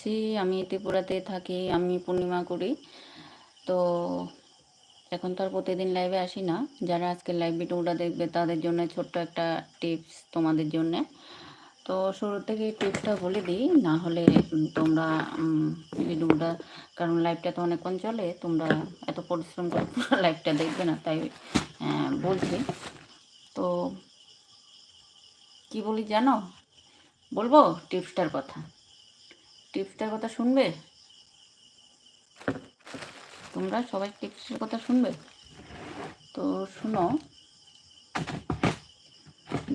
জি, আমি ত্রিপুরাতে থাকি। আমি পূর্ণিমা করি। তো এখন তো আর প্রতিদিন লাইভে আসি না। যারা আজকে লাইভ ভিডিওটা দেখবে তাদের জন্য ছোট্ট একটা টিপস তোমাদের জন্যে। তো শুরু থেকে টিপসটা বলে দিই। না হলে তোমরা ভিডিওটা কারণ লাইভটা তো অনেকক্ষণ চলে। তোমরা এত পরিশ্রম করে লাইভটা দেখবে না। তাই বলছি। তো কি বলি জানো? বলব টিপসটার কথা? টিপসটার কথা শুনবে? তোমরা সবাই টিপসের কথা শুনবে? তো শুনো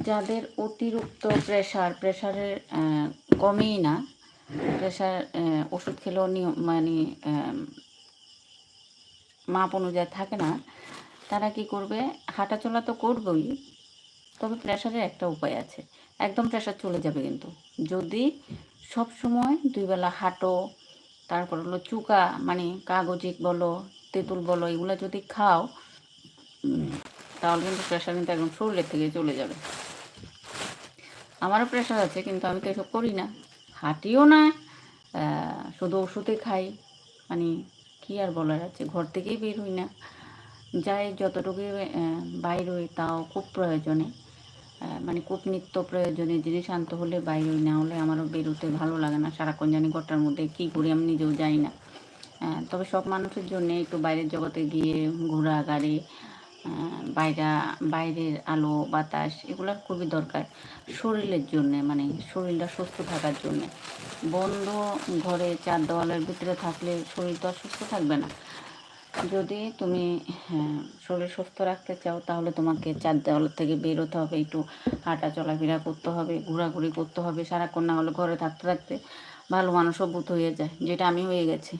যাদের অতিরিক্ত প্রেশার, প্রেশারের কমেই না। প্রেশার ওষুধ খেলেও নিয়ম মানে মাপ অনুযায়ী থাকে না। তারা কি করবে? হাঁটাচলা তো করবেই। তবে প্রেশারের একটা উপায় আছে। একদম প্রেশার চলে যাবে কিন্তু। যদি সবসময় ২ বেলা হাঁটো, তারপর হলো চুকা মানে কাগজিক বলো, তেঁতুল বলো এগুলো যদি খাও তাহলে কিন্তু প্রেশার কিন্তু একদম শরীরের থেকে চলে যাবে। আমারও প্রেশার আছে কিন্তু আমি তো এসব করি না। হাঁটিও না। শুধু ওষুধে খাই। মানে কি আর বলার আছে? ঘর থেকেই বের হই না। যাই যতটুকুই অ্যা বাইর হই তাও খুব প্রয়োজনে। মানে খুব নিত্য প্রয়োজনীয় জিনিস আনতে হলে বাইরে। না হলে আমারও বেরোতে ভালো লাগে না। সারাক্ষণ জানি ঘরটার মধ্যে কী করি, আমি নিজেও যাই না। তবে সব মানুষের জন্যে একটু বাইরের জগতে গিয়ে ঘোরা, গাড়ি বাইরা, বাইরের আলো, বাতাস এগুলা খুবই দরকার। শরীরের জন্যে মানে শরীরটা সুস্থ থাকার জন্যে। বন্ধ ঘরে চার দেওয়ালের ভিতরে থাকলে শরীর তো আর সুস্থ থাকবে না। যদি তুমি হ্যাঁ, শরীর সুস্থ রাখতে চাও তাহলে তোমাকে ৪ দেওয়ালের থেকে বেরোতে হবে। একটু হাঁটা চলাফেরা করতে হবে, ঘোরাঘুরি করতে হবে। সারাক্ষণ না হলে ঘরে থাকতে, থাকতে ভালো মানুষও ভূত হয়ে যায়। যেটা আমি হয়ে গেছি।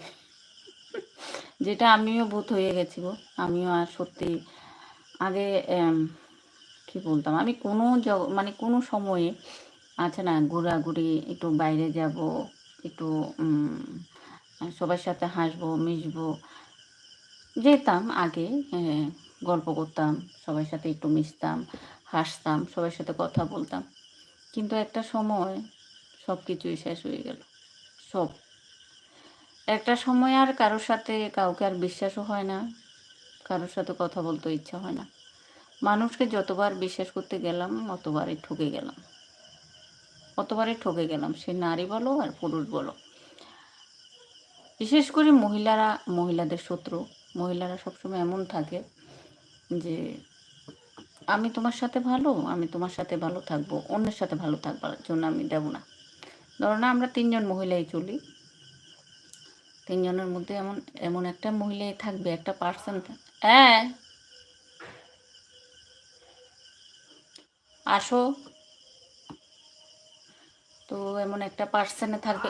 যেটা আমিও ভূত হয়ে গেছি গো। আমিও আর সত্যি আগে কি বলতাম? আমি কোনো জ মানে কোনো সময়ে আছে না ঘোরাঘুরি, একটু বাইরে যাব একটু সবার সাথে হাসবো, মিশবো। যেতাম আগে গল্প করতাম, সবার সাথে একটু মিশতাম, হাসতাম, সবার সাথে কথা বলতাম। কিন্তু একটা সময় সব কিছুই শেষ হয়ে গেল। সব। একটা সময় আর কারোর সাথে কাউকে আর বিশ্বাসও হয় না। কারোর সাথে কথা বলতে ইচ্ছা হয় না। মানুষকে যতবার বিশ্বাস করতে গেলাম অতবারই ঠকে গেলাম। অতবারই ঠকে গেলাম। সে নারী বলো আর পুরুষ বলো। বিশেষ করে মহিলারা মহিলাদের শত্রু। মহিলারা সবসময় এমন থাকে যে আমি তোমার সাথে ভালো, আমি তোমার সাথে ভালো থাকব। অন্যের সাথে ভালো থাকবার জন্য আমি দেব না। ধরো না আমরা তিনজন মহিলাই চলি। তিনজনের মধ্যে এমন এমন একটা মহিলাই থাকবে, একটা পার্সন অ্যাঁ আসো। তো এমন একটা পার্সনে থাকবে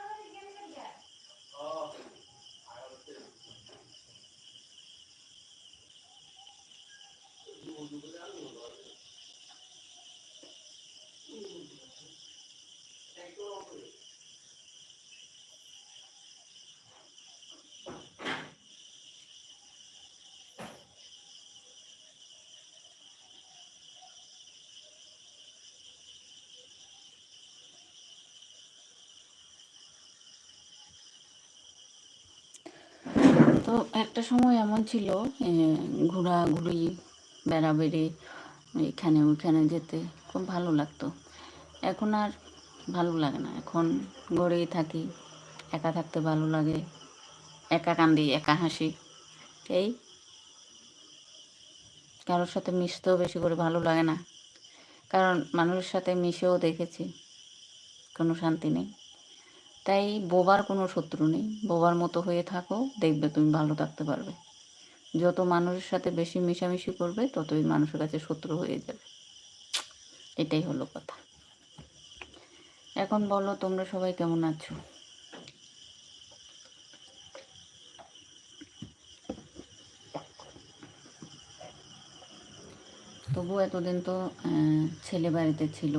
তো একটা সময় এমন ছিল ঘোরাঘুরি, বেড়াবেড়ি, এখানে ওইখানে যেতে খুব ভালো লাগতো। এখন আর ভালো লাগে না। এখন ঘরেই থাকি। একা থাকতে ভালো লাগে। একা কান্দি, একা হাসি। এই। কারোর সাথে মিশতেও বেশি করে ভালো লাগে না। কারণ মানুষের সাথে মিশেও দেখেছি কোনো শান্তি নেই। তাই বোবার কোনো শত্রু নেই। বোবার মতো হয়ে থাকো, দেখবে তুমি ভালো থাকতে পারবে। যত মানুষের সাথে বেশি মিশামিশি করবে ততই মানুষের কাছে শত্রু হয়ে যাবে। এটাই হলো কথা। এখন বলো তোমরা সবাই কেমন আছো তবু এতদিন তো ছেলে বাড়িতে ছিল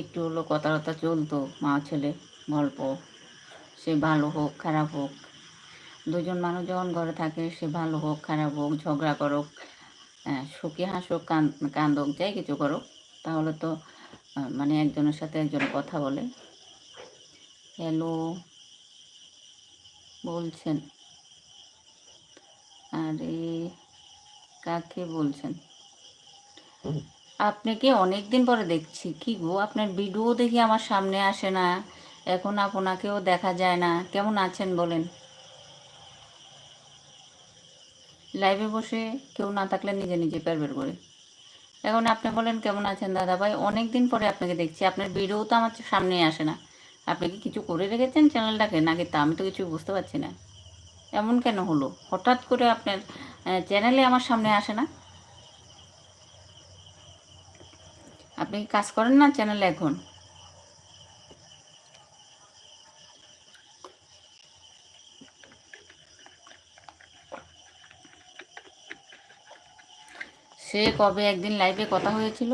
একটু হলো কথা কথা চলতো, মা ছেলে, গল্প। সে ভালো হোক, খারাপ হোক। দুজন মানুষ যখন ঘরে থাকে, সে ভালো হোক, খারাপ হোক, ঝগড়া করুক সুখী হাসুক, কান, কান্দুক, যাই কিছু করুক, তাহলে তো মানে একজনের সাথে একজন কথা বলে। হ্যালো, বলছেন। আরে, কাকে বলছেন? আপনাকে অনেক দিন পরে দেখছি। কি গো, আপনার ভিডিও দেখি আমার সামনে আসে না। এখন আপনাকেও দেখা যায় না। কেমন আছেন বলেন? লাইভে বসে কেউ না থাকলে নিজে নিজে বের বের করে। এখন আপনি বলেন, কেমন আছেন দাদা ভাই? অনেক দিন পরে আপনাকে দেখছি। আপনার ভিডিও তো আমার সামনে আসে না। আপনি কি কিছু করে রেখেছেন চ্যানেলটাকে? নাকি তা আমি তো কিছু বুঝতে পারছি না। এমন কেন হলো? হঠাৎ করে আপনার চ্যানেলে আমার সামনে আসে না? আপনি কি কাজ করেন না চ্যানেলে এখন? সে কবে একদিন লাইভে কথা হয়েছিল,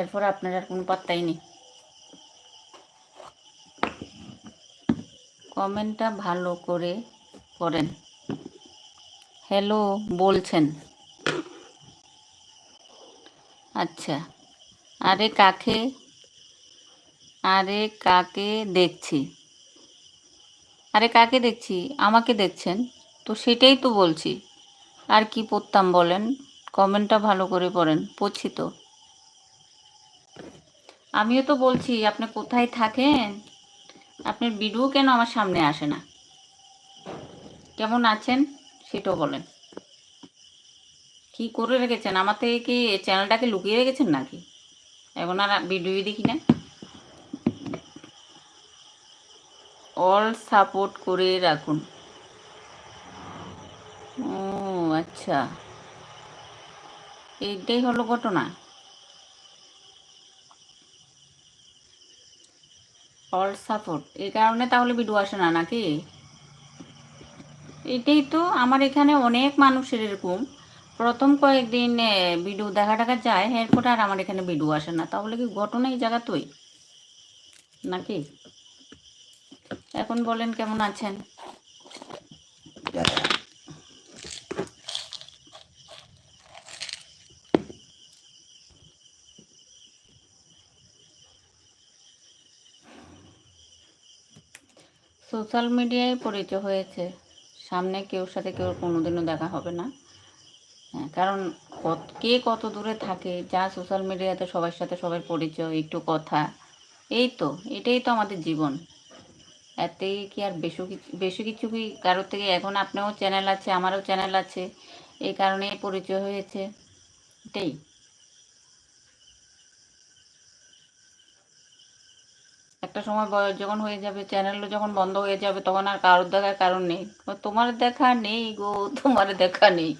এরপর আপনার আর কোনো পাত্তাই নেই। কমেন্টটা ভালো করে করেন। হ্যালো বলছেন। আচ্ছা। আরে কাকে? আরে কাকে দেখছি? আরে কাকে দেখছি? আমাকে দেখছেন? তো সেটাই তো বলছি। আর কি পড়তাম বলেন? কমেন্টটা ভালো করে পড়েন, পড়ছি তো। আমিও তো বলছি, আপনি কোথায় থাকেন? আপনার ভিডিও কেন আমার সামনে আসে না? কেমন আছেন? সেটাও বলেন। কি করে রেখেছেন? আমার থেকে কি চ্যানেলটাকে লুকিয়ে রেখেছেন নাকি? এখন আর ভিডিও দেখি না। অল সাপোর্ট করে রাখুন। ও আচ্ছা। এইটাই হলো ঘটনা। অল সাপোর্ট এই কারণে তাহলে ভিডিও আসে না নাকি? এটাই তো, আমার এখানে অনেক মানুষের এরকম। প্রথম কয়েকদিন ভিডিও দেখা টাকা যায়, এরপর আর আমার এখানে ভিডিও আসে না। তাহলে কি ঘটনা এই জায়গা তুই? নাকি? এখন বলেন কেমন আছেন? সোশ্যাল মিডিয়ায় পরিচয় হয়েছে। সামনে কেউ সাথে কেউ কোনোদিনও দেখা হবে না। কারণ কত, কে কত দূরে থাকে, যা সোশ্যাল মিডিয়াতে সবার সাথে সবার পরিচয়, একটু কথা, এই তো, এটাই তো আমাদের জীবন। এতে কি আর বেশি কিছু বেশি কিছু কি কারোর থেকে, এখন আপনারও চ্যানেল আছে, আমারও চ্যানেল আছে, এই কারণে পরিচয় হয়েছে, এটাই। একটা সময় বয়স যখন হয়ে যাবে চ্যানেলও যখন বন্ধ হয়ে যাবে, তখন আর কারোর দেখার কারণ নেই। তোমার দেখা নেই গো, তোমার দেখা নেই।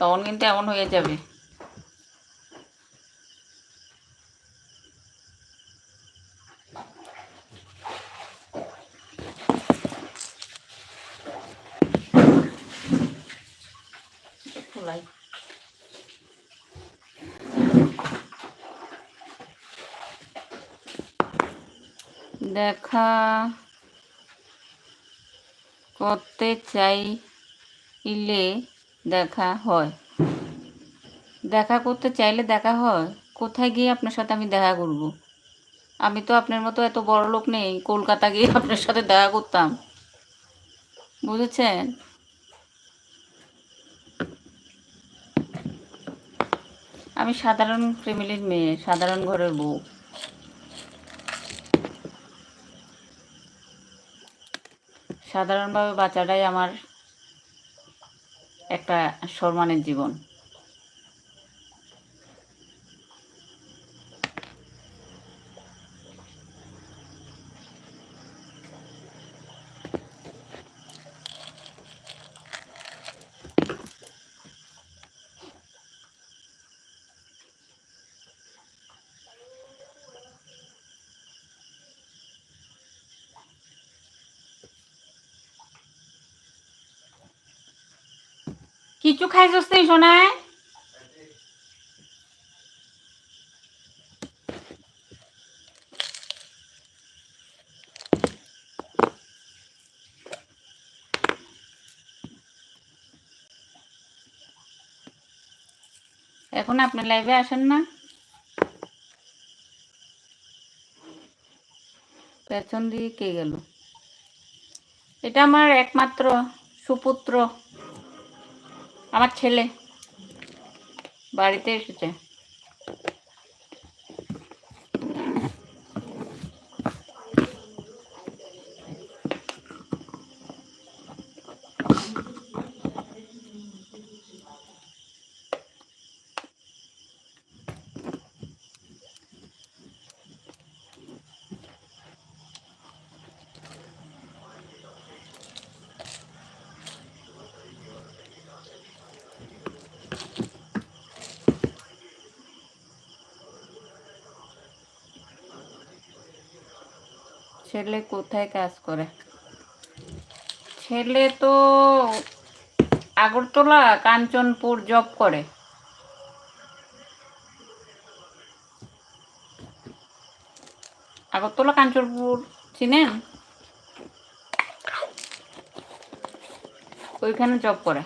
তখন কিন্তু এমন হয়ে যাবে। খোলাই। দেখা করতে চাইলে দেখা হয়। দেখা করতে চাইলে দেখা হয়। কোথায় গিয়ে আপনার সাথে আমি দেখা করব? আমি তো আপনার মতো এত বড় লোক নেই, কলকাতা গিয়ে আপনার সাথে দেখা করতাম। বুঝেছেন? আমি সাধারণ ফ্যামিলির মেয়ে, সাধারণ ঘরের বউ। সাধারণভাবে বাচ্চাটাই আমার একটা সম্মানের জীবন। কিছু খাইছস তুই শোনায় এখন আপনি লাইভে আসেন না। পেছন দিয়ে কে গেল? এটা আমার একমাত্র সুপুত্র। আমার ছেলে বাড়িতে এসেছে। ছেলে কোথায় কাজ করে? ছেলে তো আগরতলা, কাঞ্চনপুর জব করে। আগরতলা, কাঞ্চনপুর, চিনেন? ওইখানে জব করে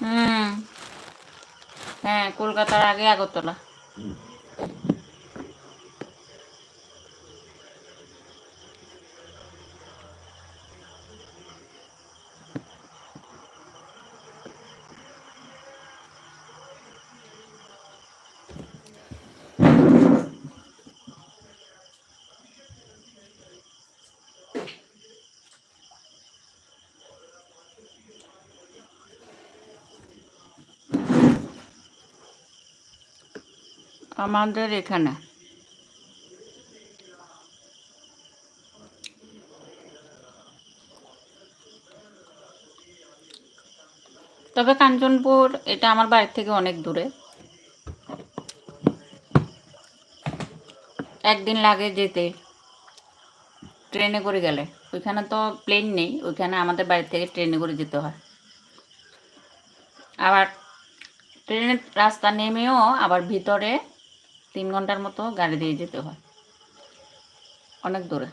হুম হ্যাঁ কলকাতার আগে আগরতলা। আমাদের এখানে। তবে কাঞ্চনপুর, এটা আমার বাড়ির থেকে অনেক দূরে। একদিন লাগে যেতে। ট্রেনে করে গেলে। ওইখানে তো প্লেন নেই, ওইখানে আমাদের বাড়ি থেকে ট্রেনে করে যেতে হয়। আবার ট্রেনের রাস্তা নেমেও আবার ভিতরে তিন ঘণ্টার মতো গাড়ি দিয়ে যেতে হয়। অনেক দূরে।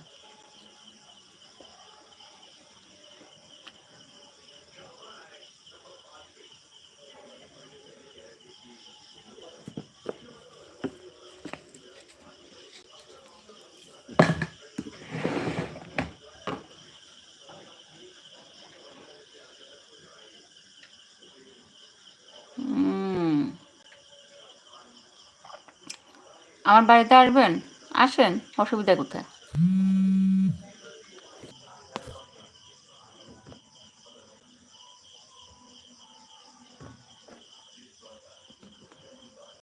আমার বাড়িতে আসবেন? আসেন অসুবিধা কোথায়?